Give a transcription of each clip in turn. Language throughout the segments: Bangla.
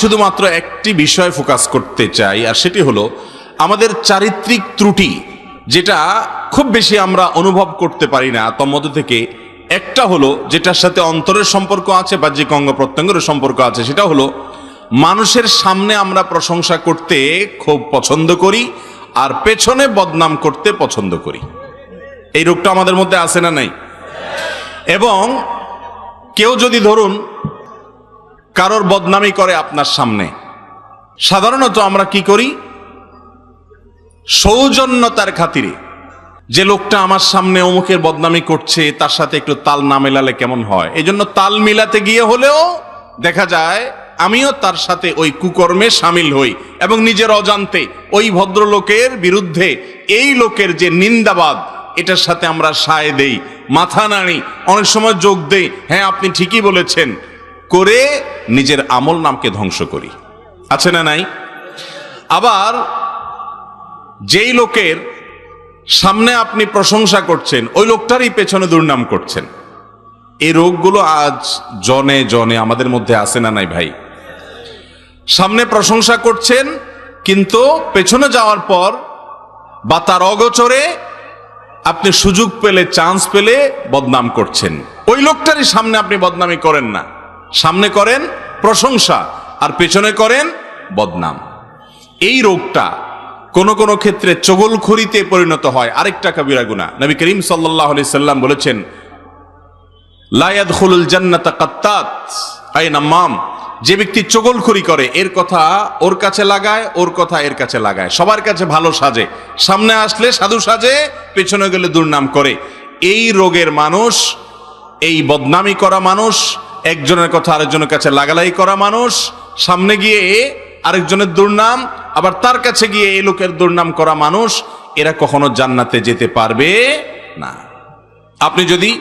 শুধুমাত্র একটি বিষয় ফোকাস করতে চাই, আর সেটি হলো আমাদের চারিত্রিক ত্রুটি, যেটা খুব বেশি আমরা অনুভব করতে পারি না। তোর মধ্যে থেকে একটা হলো যেটার সাথে অন্তরের সম্পর্ক আছে বাহ্যিক অঙ্গ প্রত্যঙ্গের সম্পর্ক আছে, সেটা হলো মানুষের সামনে আমরা প্রশংসা করতে খুব পছন্দ করি আর পেছনে বদনাম করতে পছন্দ করি। এই রোগটা আমাদের মধ্যে আছে না নাই? এবং কেউ যদি ধরুন কারোর বদনামি করে আপনার সামনে। সাধারণত আমরা কি করি? সৌজন্যতার খাতিরে। যে লোকটা আমার সামনে অমুকের বদনামি করছে, তার সাথে একটু তাল না মেলালে কেমন হয়? এই জন্য তাল মিলাতে গিয়ে হলেও দেখা যায়, আমিও তার সাথে ওই কুকর্মে সামিল হই এবং নিজের অজান্তে ওই ভদ্রলোকের বিরুদ্ধে এই লোকের যে নিন্দাবাদ, এটার সাথে আমরা সায় দেই, মাথা নাড়ি, অনেক সময় যোগ দেই। হ্যাঁ আপনি ঠিকই বলেছেন করে নিজের আমল নামকে ধ্বংস করি। আছে না নাই? আবার যেই লোকের সামনে আপনি প্রশংসা করছেন, ওই লোকটারই পেছনে দুর্নাম করছেন। এই রোগগুলো আজ জনে জনে আমাদের মধ্যে আসে না নাই ভাই? সামনে প্রশংসা করছেন, কিন্তু পেছনে যাওয়ার পর বা তার অগোচরে আপনি সুযোগ পেলে, চান্স পেলে বদনাম করছেন। ওই লোকটারই সামনে আপনি বদনামি করেন না। সামনে করেন প্রশংসা আর পেছনে করেন বদনাম। এই রোগটা কোন কোন ক্ষেত্রে চগলখড়িতে পরিণত হয়। আরেকটা কবিরা গুণা। নবী করিম সাল্লাহ সাল্লাম বলেছেন লায়াদ খুলুল জান্নাতা কাত্তাত আই নাম্মাম। যে ব্যক্তি চগলখড়ি করে, এর কথা ওর কাছে লাগায়, ওর কথা এর কাছে লাগায়। সবার কাছে ভালো সাজে। সামনে আসলে সাধু সাজে, পেছনে গেলে দুর্নাম করে। এই রোগের মানুষ, এই বদনামি করা মানুষ একজনের কথা আরেকজনের কাছে লাগালাই করা মানুষ, সামনে গিয়ে আরেকজনের দুর্নাম, আবার তার কাছে গিয়ে এই লোকের দুর্নাম করা মানুষ, এরা কখনো জান্নাতে যেতে পারবে না। আপনি যদি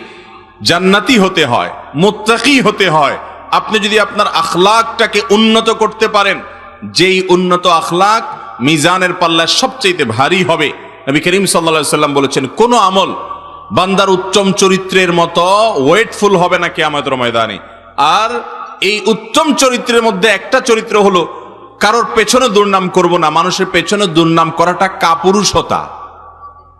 জান্নাতি হতে হয়, মোত্তাকি হতে হয়, আপনি যদি আপনার আখলাকটাকে উন্নত করতে পারেন, যেই উন্নত আখলাক মিজানের পাল্লায় সবচেয়ে ভারী হবে। নবী করিম সাল্লা সাল্লাম বলেছেন, কোন আমল বান্দার উত্তম চরিত্রের মতো ওয়েটফুল হবে না আমাদের ময়দানে। আর এই উত্তম চরিত্রের মধ্যে একটা চরিত্র হলো, কারোর পেছনে দুর্নাম করব না, মানুষের পেছনে দুর্নাম করাটা কাপুরুষতা।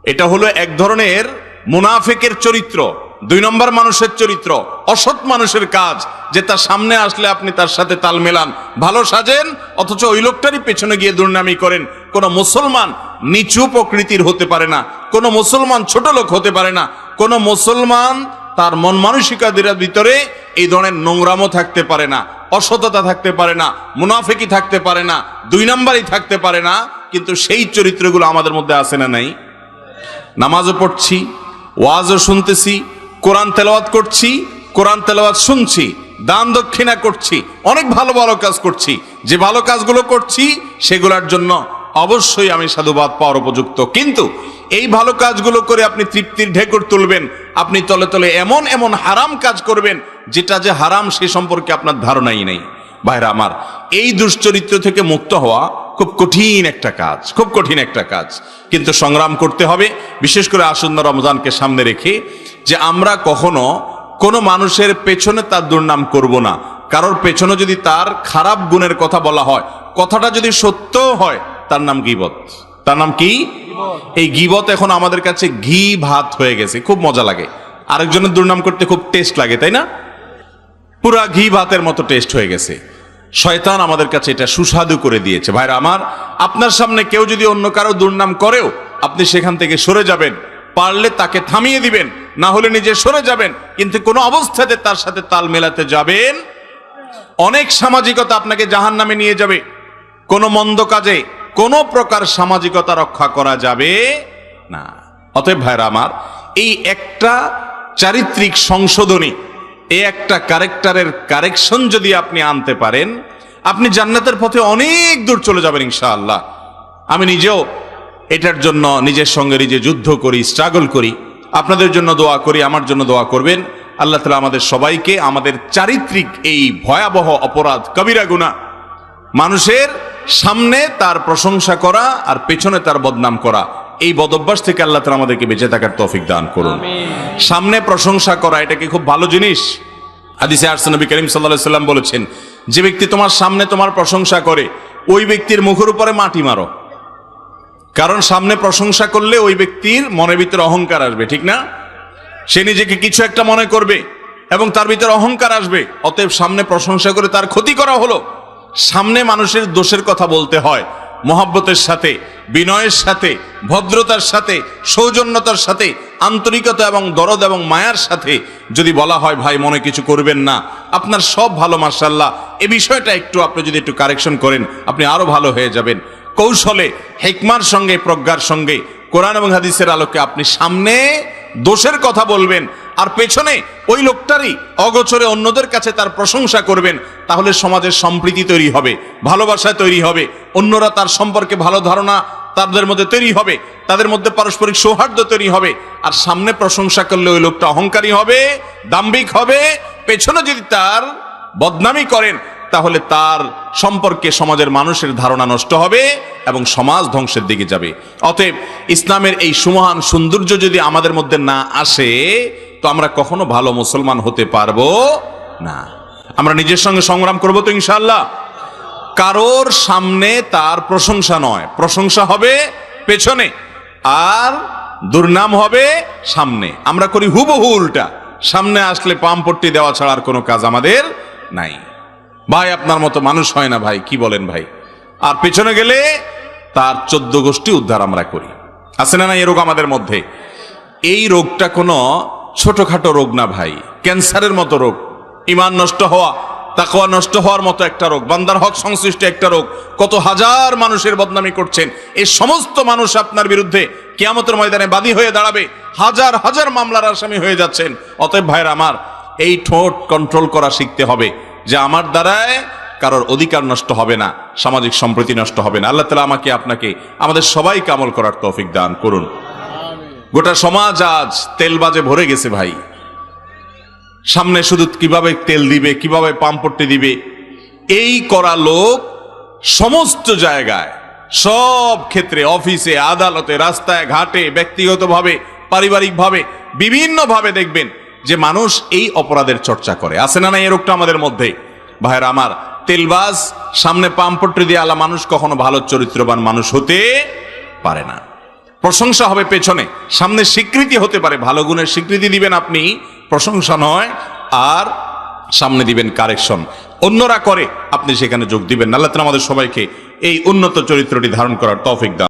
এটা হলো এক ধরনের মুনাফেকের চরিত্র, দুই নম্বর মানুষের চরিত্র, অসৎ মানুষের কাজ, যে তার সামনে আসলে আপনি তার সাথে তাল মেলান, ভালো সাজেন, অথচ ওই লোকটারই পেছনে গিয়ে দুর্নামি করেন। কোন মুসলমান নিচু প্রকৃতির হতে পারে না কোন মুসলমান ছোট লোক হতে পারে না। কোন মুসলমান তার মন মানসিকাদের ভিতরে এই ধরনের নোংরামও থাকতে পারে না, অসততা থাকতে পারে না, মুনাফেকি থাকতে পারে না, দুই নাম্বারই থাকতে পারে না, কিন্তু সেই চরিত্রগুলো আমাদের মধ্যে আসে না নাই? নামাজও পড়ছি, ওয়াজও শুনতেছি, কোরআন তেলাওয়াত করছি, কোরআন তেলাওয়াত শুনছি, দান দক্ষিণা করছি, অনেক ভালো ভালো কাজ করছি। যে ভালো কাজগুলো করছি, সেগুলোর জন্য অবশ্যই আমি সাধুবাদ পাওয়ার উপযুক্ত। কিন্তু এই ভালো কাজগুলো করে আপনি তৃপ্তির ঢেকুর তুলবেন, আপনি তলে তলে এমন এমন হারাম কাজ করবেন, যেটা যে হারাম সে সম্পর্কে আপনার ধারণাই নেই। ভাইরা আমার, এই দুশ্চরিত্র থেকে মুক্ত হওয়া খুব কঠিন একটা কাজ, খুব কঠিন একটা কাজ। কিন্তু সংগ্রাম করতে হবে, বিশেষ করে আসন্ন রমজানকে সামনে রেখে, যে আমরা কখনো কোনো মানুষের পেছনে তার দুর্নাম করব না। কারোর পেছনে যদি তার খারাপ গুণের কথা বলা হয়, কথাটা যদি সত্যও হয়, তার নাম গিবত। তার নাম কি? এই গিবত এখন আমাদের কাছে ঘি ভাত হয়ে গেছে, খুব মজা লাগে। আরেকজনের দুর্নাম করতে খুব টেস্ট লাগে, তাই না? পুরা ঘি ভাতের মতো টেস্ট হয়ে গেছে। শয়তান আমাদের কাছে এটা সুস্বাদু করে দিয়েছে। ভাইরা আমার, আপনার সামনে কেউ যদি অন্য কারও দুর্নাম করেও আপনি সেখান থেকে সরে যাবেন, পারলে তাকে থামিয়ে দিবেন, না হলে নিজে সরে যাবেন, কিন্তু কোনো অবস্থাতে তার সাথে তাল মেলাতে যাবেন। অনেক সামাজিকতা আপনাকে জাহান নামে নিয়ে যাবে। কোনো মন্দ কাজে কোনো প্রকার সামাজিকতা রক্ষা করা যাবে না। অতএব ভাইরা আমার, এই একটা চারিত্রিক সংশোধনী, এই একটা ক্যারেক্টারের কারেকশন যদি আপনি আনতে পারেন, আপনি জান্নাতের পথে অনেক দূর চলে যাবেন ইনশাআল্লাহ। আমি নিজেও এটার জন্য নিজের সঙ্গে নিজে যুদ্ধ করি স্ট্রাগল করি। আপনাদের জন্য দোয়া করি, আমার জন্য দোয়া করবেন। আল্লাহ তালা আমাদের সবাইকে আমাদের চারিত্রিক এই ভয়াবহ অপরাধ, কবিরা গুণা মানুষের সামনে তার প্রশংসা করা আর পেছনে তার বদনাম করা। এই বদভ্যাস থেকে আল্লাহ তালা আমাদেরকে বেঁচে থাকার তৌফিক দান করুন। সামনে প্রশংসা করা এটা কি খুব ভালো জিনিস? হাদিসে আরসা নবী করিম সাল্লাহ সাল্লাম বলেছেন যে ব্যক্তি তোমার সামনে তোমার প্রশংসা করে ওই ব্যক্তির মুখের উপরে মাটি মারো। কারণ সামনে প্রশংসা করলে ওই ব্যক্তির মনের ভিতরে অহংকার আসবে ঠিক না? সে নিজেকে কিছু একটা মনে করবে এবং তার ভিতরে অহংকার আসবে। অতএব সামনে প্রশংসা করে তার ক্ষতি করা হলো। সামনে মানুষের দোষের কথা বলতে হয়। মহাব্বতের সাথে, বিনয়ের সাথে, ভদ্রতার সাথে, সৌজন্যতার সাথে, আন্তরিকতা এবং দরদ এবং মায়ার সাথে যদি বলা হয়, ভাই, মনে কিছু করবেন না। আপনার সব ভালো মার্শাল্লাহ এ বিষয়টা একটু আপনি যদি একটু কারেকশন করেন, আপনি আরও ভালো হয়ে যাবেন। কৌশলে, হেকমার সঙ্গে, প্রজ্ঞার সঙ্গে, কোরআন এবং হাদিসের আলোকে আপনি সামনে দোষের কথা বলবেন। আর পেছনে ওই লোকটারই অগোচরে অন্যদের কাছে তার প্রশংসা করবেন, তাহলে সমাজের সম্প্রীতি তৈরি হবে, ভালোবাসা তৈরি হবে, অন্যরা তার সম্পর্কে ভালো ধারণা তাদের মধ্যে তৈরি হবে, তাদের মধ্যে পারস্পরিক সৌহার্দ্য তৈরি হবে, আর সামনে প্রশংসা করলে ওই লোকটা অহংকারী হবে, দাম্ভিক হবে, পেছনে যদি তার বদনামি করেন, তাহলে তার সম্পর্কে সমাজের মানুষের ধারণা নষ্ট হবে এবং সমাজ ধ্বংসের দিকে যাবে। অতএব ইসলামের এই সুমহান সৌন্দর্য যদি আমাদের মধ্যে না আসে তো আমরা কখনো ভালো মুসলমান হতে পারব না। আমরা নিজের সঙ্গে সংগ্রাম করব তো ইনশাল্লাহ কারোর সামনে তার প্রশংসা নয়। প্রশংসা হবে পেছনে, আর দুর্নাম হবে সামনে। আমরা করি হুবহু উল্টা। সামনে আসলে পামপট্টি দেওয়া ছাড়া আর কোনো কাজ আমাদের নাই। ভাই, আপনার মতো মানুষ হয় না ভাই, কি বলেন ভাই? আর পেছনে গেলে তার চোদ্দ গোষ্ঠী উদ্ধার আমরা করি। আছে না না এই রোগ আমাদের মধ্যে? এই রোগটা কোনো ছোটখাটো রোগ না ভাই। ক্যান্সারের মতো রোগ। ইমান নষ্ট হওয়া, তাকওয়া নষ্ট হওয়ার মতো একটা রোগ। বান্দার হক সংশ্লিষ্ট একটা রোগ। কত হাজার মানুষের বদনামি করছেন। এই সমস্ত মানুষ আপনার বিরুদ্ধে কিয়ামতের ময়দানে বাদী হয়ে দাঁড়াবে। হাজার হাজার মামলার আসামি হয়ে যাচ্ছেন। অতএব ভাইয়ের আমার, এই ঠোঁট কন্ট্রোল করা শিখতে হবে। যে আমার দ্বারায় কারোর অধিকার নষ্ট হবে না, সামাজিক সম্প্রীতি নষ্ট হবে না। আল্লাহ তালা আমাকে, আপনাকে, আমাদের সবাইকে আমল করার তৌফিক দান করুন। গোটা সমাজ আজ তেলবাজে ভরে গেছে ভাই। সামনে শুধু কীভাবে তেল দিবে, কীভাবে পাম্পট্টি দিবে, এই করা লোক সমস্ত জায়গায়, সব ক্ষেত্রে, অফিসে, আদালতে, রাস্তায়, ঘাটে, ব্যক্তিগতভাবে, পারিবারিকভাবে, বিভিন্নভাবে দেখবেন যে মানুষ এই অপরাধের চর্চা করে। আছে না না এই রোগটা আমাদের মধ্যে? ভাইয়ের আমার তেলবাজ সামনে পাম্পট্টি দিয়ে আলা মানুষ কখনো ভালো চরিত্রবান মানুষ হতে পারে না। প্রশংসা হবে পেছনে। সামনে স্বীকৃতি হতে পারে। ভালো গুণের স্বীকৃতি দিবেন আপনি, প্রশংসা নয়, আর সামনে দিবেন কারেকশন। অন্যরা করে, আপনি সেখানে যোগ দিবেন আল্লাহ আমাদের সবাইকে এই উন্নত চরিত্রটি ধারণ করার তৌফিক দান।